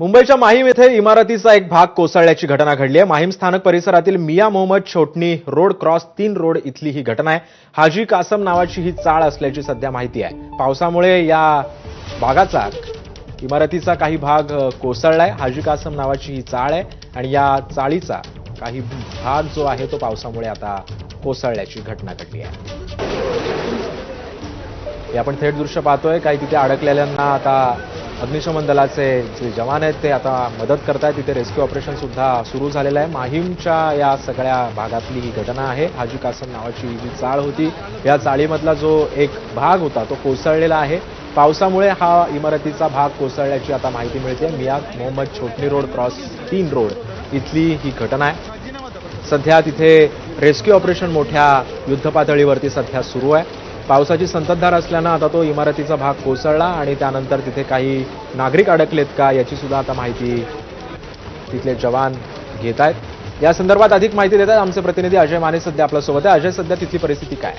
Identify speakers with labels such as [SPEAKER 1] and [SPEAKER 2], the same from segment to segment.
[SPEAKER 1] मुंबईच्या माहीम येथे इमारतीचा एक भाग कोसळल्याची घटना घडली आहे. माहीम स्थानक परिसरातील मिया मोहम्मद छोटणी रोड क्रॉस तीन रोड इथली ही घटना आहे. हाजी कासम नावाची ही चाळ असल्याची सध्या माहिती आहे. पावसामुळे या भागाचा इमारतीचा काही भाग कोसळलाय. हाजी कासम नावाची ही चाळ आहे आणि या चाळीचा काही भाग जो आहे तो पावसामुळे आता कोसळल्याची घटना घडली आहे. हे आपण थेट दृश्य पाहतोय. काही तिथे अडकलेल्यांना आता अग्निशमन दलाचे जे जवान आहेत ते आता मदत करतायत. तिथे रेस्क्यू ऑपरेशन सुद्धा सुरू झालेलं आहे. माहीमच्या या सगळ्या भागातली ही घटना आहे. हाजी कासम नावाची जी चाळ होती या चाळीमधला जो एक भाग होता तो कोसळलेला आहे. पावसामुळे हा इमारतीचा भाग कोसळल्याची आता माहिती मिळते. मिया मोहम्मद छोटणी रोड क्रॉस तीन रोड इथली ही घटना आहे. सध्या तिथे रेस्क्यू ऑपरेशन मोठ्या युद्धपातळीवरती सध्या सुरू आहे. पावसाची संततधार असल्यानं आता तो इमारतीचा भाग कोसळला आणि त्यानंतर तिथे काही नागरिक अडकलेत का याची सुद्धा आता माहिती तिथले जवान घेत आहेत या संदर्भात अधिक माहिती देत आहेत आमचे प्रतिनिधी अजय माने सध्या आपल्यासोबत आहे अजय सध्या तिथली परिस्थिती काय?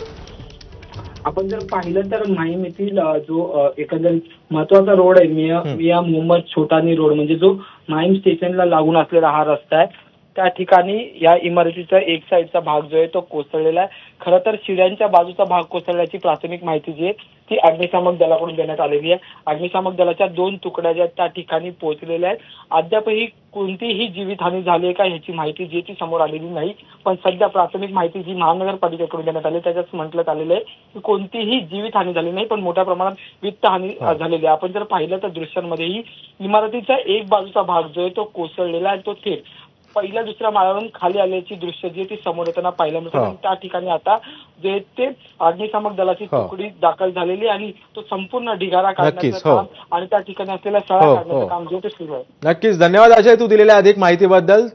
[SPEAKER 2] आपण जर पाहिलं तर माहीम येथील जो अ, एकंदरीत महत्त्वाचा रोड आहे मिया. मिया मोहम्मद छोटानी रोड म्हणजे जो माहीम स्टेशनला लागून असलेला हा रस्ता आहे त्या ठिकाणी या इमारतीचा एक साईडचा भाग जो आहे तो कोसळलेला आहे खरं तर शिड्यांच्या बाजूचा भाग कोसळल्याची प्राथमिक माहिती जी आहे ती अग्निशामक दलाकडून देण्यात आलेली आहे. अग्निशामक दलाच्या दोन तुकड्या ज्या त्या ठिकाणी पोहोचलेल्या आहेत अद्यापही कोणतीही जीवितहानी झाली आहे का ह्याची माहिती जी ती समोर आलेली नाही. पण सध्या प्राथमिक माहिती जी महानगरपालिकेकडून देण्यात आली त्याच्यात म्हटलं आलेलं आहे की कोणतीही जीवितहानी झाली नाही पण मोठ्या प्रमाणात वित्तहानी झालेली आहे. आपण जर पाहिलं तर दृश्यांमध्येही इमारतीचा एक बाजूचा भाग जो आहे तो कोसळलेला आहे तो थेट पहिल्या दुसऱ्या माळ्यावरून खाली आल्याची दृश्य जी ती समोर येताना पाहायला मिळतात. आणि त्या ठिकाणी आता जे ते अग्निशामक दलाची
[SPEAKER 1] हो.
[SPEAKER 2] तुकडी दाखल झालेली आणि तो संपूर्ण ढिगारा काढण्याचं
[SPEAKER 1] हो.
[SPEAKER 2] काम आणि त्या ठिकाणी असलेल्या
[SPEAKER 1] हो,
[SPEAKER 2] शाळा
[SPEAKER 1] हो.
[SPEAKER 2] काढण्याचं काम जे ते सुरू आहे
[SPEAKER 1] नक्कीच धन्यवाद अजय तू दिलेल्या अधिक माहितीबद्दल